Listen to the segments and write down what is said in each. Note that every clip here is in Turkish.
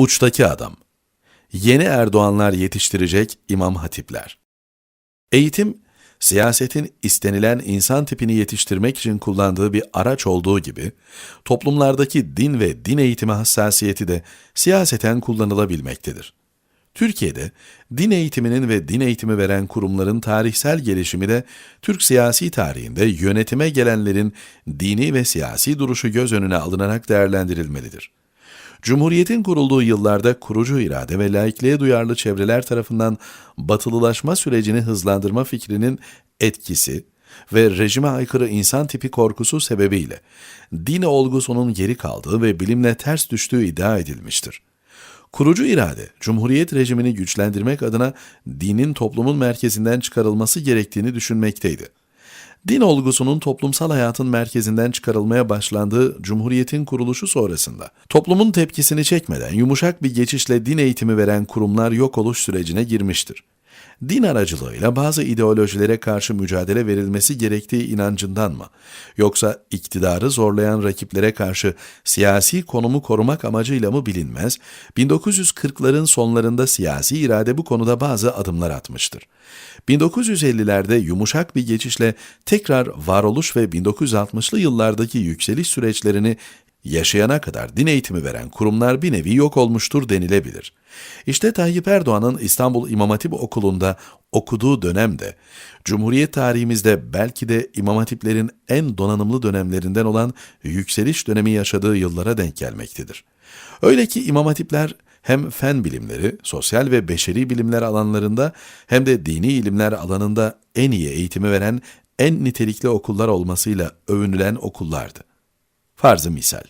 Uçtaki adam. Yeni Erdoğanlar yetiştirecek imam hatipler. Eğitim, siyasetin istenilen insan tipini yetiştirmek için kullandığı bir araç olduğu gibi, toplumlardaki din ve din eğitimi hassasiyeti de siyaseten kullanılabilmektedir. Türkiye'de din eğitiminin ve din eğitimi veren kurumların tarihsel gelişimi de Türk siyasi tarihinde yönetime gelenlerin dini ve siyasi duruşu göz önüne alınarak değerlendirilmelidir. Cumhuriyetin kurulduğu yıllarda kurucu irade ve laikliğe duyarlı çevreler tarafından batılılaşma sürecini hızlandırma fikrinin etkisi ve rejime aykırı insan tipi korkusu sebebiyle din olgusunun geri kaldığı ve bilimle ters düştüğü iddia edilmiştir. Kurucu irade, Cumhuriyet rejimini güçlendirmek adına dinin toplumun merkezinden çıkarılması gerektiğini düşünmekteydi. Din olgusunun toplumsal hayatın merkezinden çıkarılmaya başlandığı Cumhuriyet'in kuruluşu sonrasında, toplumun tepkisini çekmeden yumuşak bir geçişle din eğitimi veren kurumlar yok oluş sürecine girmiştir din aracılığıyla bazı ideolojilere karşı mücadele verilmesi gerektiği inancından mı? Yoksa iktidarı zorlayan rakiplere karşı siyasi konumu korumak amacıyla mı bilinmez, 1940'ların sonlarında siyasi irade bu konuda bazı adımlar atmıştır. 1950'lerde yumuşak bir geçişle tekrar varoluş ve 1960'lı yıllardaki yükseliş süreçlerini yaşayana kadar din eğitimi veren kurumlar bir nevi yok olmuştur denilebilir. İşte Tayyip Erdoğan'ın İstanbul İmam Hatip Okulu'nda okuduğu dönemde, Cumhuriyet tarihimizde belki de İmam Hatiplerin en donanımlı dönemlerinden olan yükseliş dönemi yaşadığı yıllara denk gelmektedir. Öyle ki İmam Hatipler hem fen bilimleri, sosyal ve beşeri bilimler alanlarında hem de dini ilimler alanında en iyi eğitimi veren en nitelikli okullar olmasıyla övünülen okullardı. Farzı misal.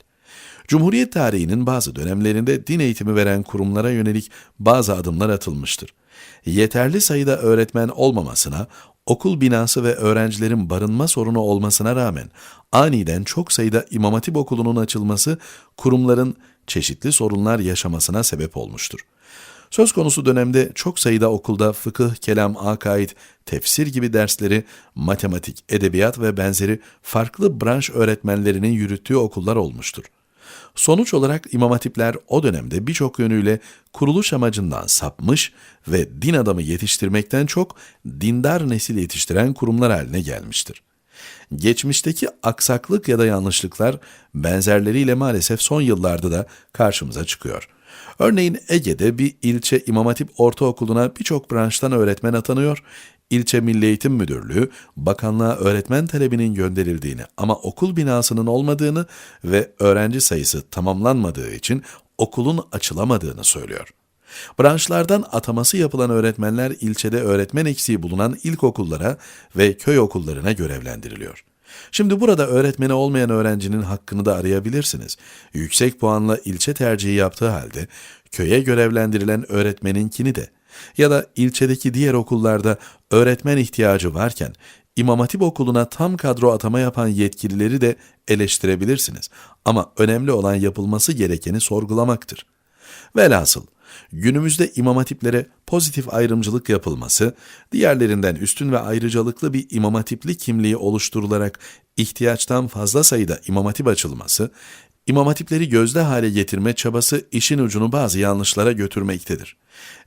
Cumhuriyet tarihinin bazı dönemlerinde din eğitimi veren kurumlara yönelik bazı adımlar atılmıştır. Yeterli sayıda öğretmen olmamasına, okul binası ve öğrencilerin barınma sorunu olmasına rağmen aniden çok sayıda İmam Hatip okulunun açılması kurumların çeşitli sorunlar yaşamasına sebep olmuştur. Söz konusu dönemde çok sayıda okulda fıkıh, kelam, akaid, tefsir gibi dersleri, matematik, edebiyat ve benzeri farklı branş öğretmenlerinin yürüttüğü okullar olmuştur. Sonuç olarak İmam Hatipler o dönemde birçok yönüyle kuruluş amacından sapmış ve din adamı yetiştirmekten çok dindar nesil yetiştiren kurumlar haline gelmiştir. Geçmişteki aksaklık ya da yanlışlıklar benzerleriyle maalesef son yıllarda da karşımıza çıkıyor.'' Örneğin Ege'de bir ilçe İmam Hatip Ortaokulu'na birçok branştan öğretmen atanıyor, İlçe Milli Eğitim Müdürlüğü bakanlığa öğretmen talebinin gönderildiğini ama okul binasının olmadığını ve öğrenci sayısı tamamlanmadığı için okulun açılamadığını söylüyor. Branşlardan ataması yapılan öğretmenler ilçede öğretmen eksiği bulunan ilkokullara ve köy okullarına görevlendiriliyor. Şimdi burada öğretmeni olmayan öğrencinin hakkını da arayabilirsiniz. Yüksek puanla ilçe tercihi yaptığı halde köye görevlendirilen öğretmeninkini de ya da ilçedeki diğer okullarda öğretmen ihtiyacı varken İmam Hatip okuluna tam kadro atama yapan yetkilileri de eleştirebilirsiniz. Ama önemli olan yapılması gerekeni sorgulamaktır. Velhasıl günümüzde imam hatiplere pozitif ayrımcılık yapılması, diğerlerinden üstün ve ayrıcalıklı bir imam hatipli kimliği oluşturularak ihtiyaçtan fazla sayıda imam hatip açılması, imam hatipleri gözde hale getirme çabası işin ucunu bazı yanlışlara götürmektedir.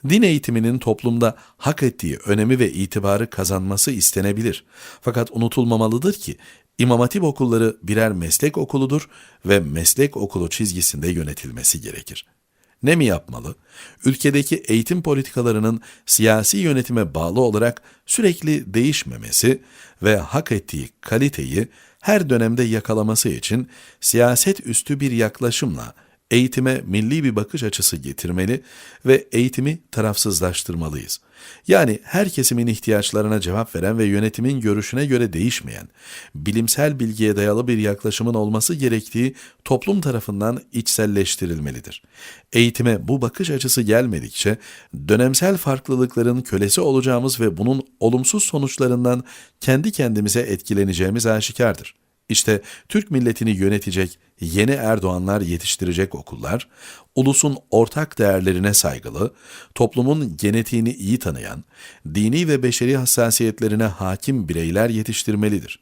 Din eğitiminin toplumda hak ettiği önemi ve itibarı kazanması istenebilir. Fakat unutulmamalıdır ki İmam Hatip okulları birer meslek okuludur ve meslek okulu çizgisinde yönetilmesi gerekir ne mi yapmalı? Ülkedeki eğitim politikalarının siyasi yönetime bağlı olarak sürekli değişmemesi ve hak ettiği kaliteyi her dönemde yakalaması için siyaset üstü bir yaklaşımla eğitime milli bir bakış açısı getirmeli ve eğitimi tarafsızlaştırmalıyız. Yani her kesimin ihtiyaçlarına cevap veren ve yönetimin görüşüne göre değişmeyen, bilimsel bilgiye dayalı bir yaklaşımın olması gerektiği toplum tarafından içselleştirilmelidir. Eğitime bu bakış açısı gelmedikçe dönemsel farklılıkların kölesi olacağımız ve bunun olumsuz sonuçlarından kendi kendimize etkileneceğimiz aşikardır. İşte Türk milletini yönetecek yeni Erdoğanlar yetiştirecek okullar, ulusun ortak değerlerine saygılı, toplumun genetiğini iyi tanıyan, dini ve beşeri hassasiyetlerine hakim bireyler yetiştirmelidir.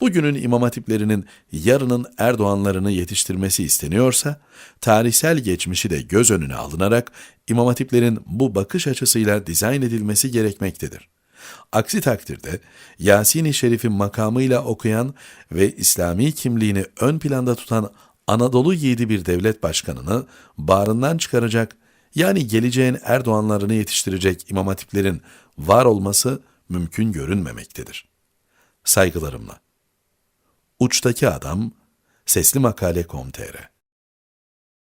Bugünün imam hatiplerinin yarının Erdoğanlarını yetiştirmesi isteniyorsa, tarihsel geçmişi de göz önüne alınarak imam hatiplerin bu bakış açısıyla dizayn edilmesi gerekmektedir. Aksi takdirde Yasin-i Şerif'in makamıyla okuyan ve İslami kimliğini ön planda tutan Anadolu yiğidi bir devlet başkanını bağrından çıkaracak, yani geleceğin Erdoğanlarını yetiştirecek imam hatiplerin var olması mümkün görünmemektedir. Saygılarımla. Uçtaki Adam Sesli Makale.com.tr